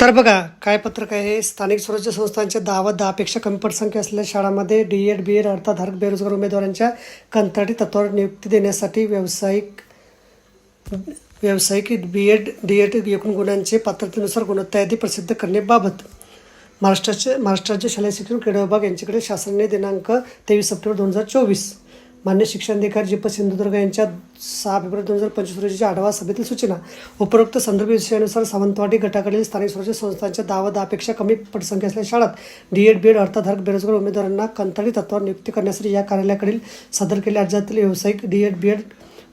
तर बघा काय पत्रक आहे? स्थानिक स्वराज्य संस्थांच्या दहा व दहापेक्षा कमी पटसंख्या असलेल्या शाळांमध्ये डी एड बी एड अर्थाधारक बेरोजगार उमेदवारांच्या कंत्राटी तत्वावर नियुक्ती देण्यासाठी व्यावसायिक व्यावसायिक बी एड डी एड एकूण गुणांचे पात्रतेनुसार गुणवत्ता यादी प्रसिद्ध करण्याबाबत महाराष्ट्राचे महाराष्ट्राचे शालेय शिक्षण क्रीडा विभाग यांच्याकडे शासनाने दिनांक तेवीस सप्टेंबर दोन हजार चोवीस मान्य शिक्षणाधिकारी जी प सिंधुदुर्ग यांच्या सहा फेब्रुवारी दोन हजार पंचवीस रोजीच्या आढावा सभेतील सूचना उपरोक्त संदर्भ विषयानुसार सावंतवाडी गटाकडील स्थानिक स्वराज्य संस्थांच्या दहा दहापेक्षा कमी पटसंख्या असलेल्या शाळात डी एड बी एड अर्थाधारक बेरोजगार उमेदवारांना कंत्राटी तत्वावर नियुक्ती करण्यासाठी या कार्यालयाकडील सादर केलेल्या अर्जातील व्यावसायिक डी एड बी एड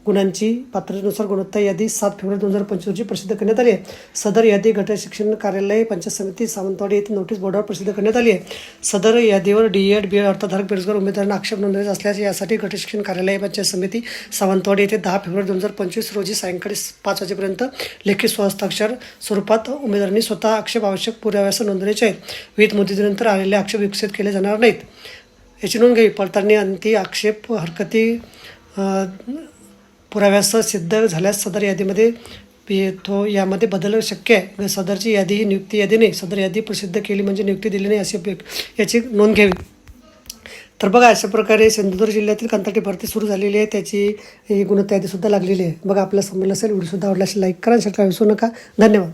गुणांची पात्रतेनुसार गुणवत्ता यादी सात फेब्रुवारी दोन हजार पंचवीस रोजी प्रसिद्ध करण्यात आली आहे. सदर यादी गट शिक्षण कार्यालय पंचायत समिती सावंतवाडी येथे नोटीस बोर्डावर प्रसिद्ध करण्यात आली आहे. सदर यादीवर डी एड बी एड अर्थधारक बेरोजगार उमेदवारांना आक्षेप नोंदवायचा असल्यास यासाठी गट शिक्षण कार्यालय पंचायत समिती सावंतवाडी येथे दहा फेब्रुवारी दोन हजार पंचवीस रोजी सायंकाळी पाच वाजेपर्यंत लेखी स्वहस्ताक्षर स्वरूपात उमेदवारांनी स्वतः आक्षेप आवश्यक पुराव्यास नोंदवायचे आहेत. विविध मुदतीनंतर आलेले आक्षेप विकसित केले जाणार नाहीत. याची नोंद घ्यावी. पडताळणी अंती आक्षेप हरकती पुराव्यासह सिद्ध झाल्यास सदर यादीमध्ये तो यामध्ये बदल शक्य आहे. म्हणजे सदरची यादी ही नियुक्ती यादी नाही. सदर यादी प्रसिद्ध केली म्हणजे नियुक्ती दिली नाही अशी याची नोंद घ्यावी. तर बघा अशा प्रकारे सिंधुदुर्ग जिल्ह्यातील कंत्राटी भरती सुरू झालेली आहे. त्याची ही गुणवत्ता यादीसुद्धा लागलेली आहे. बघा आपल्याला समजलं असेल व्हिडिओसुद्धा आवडला असेल लाईक करा शेअर करा विसरू नका. धन्यवाद.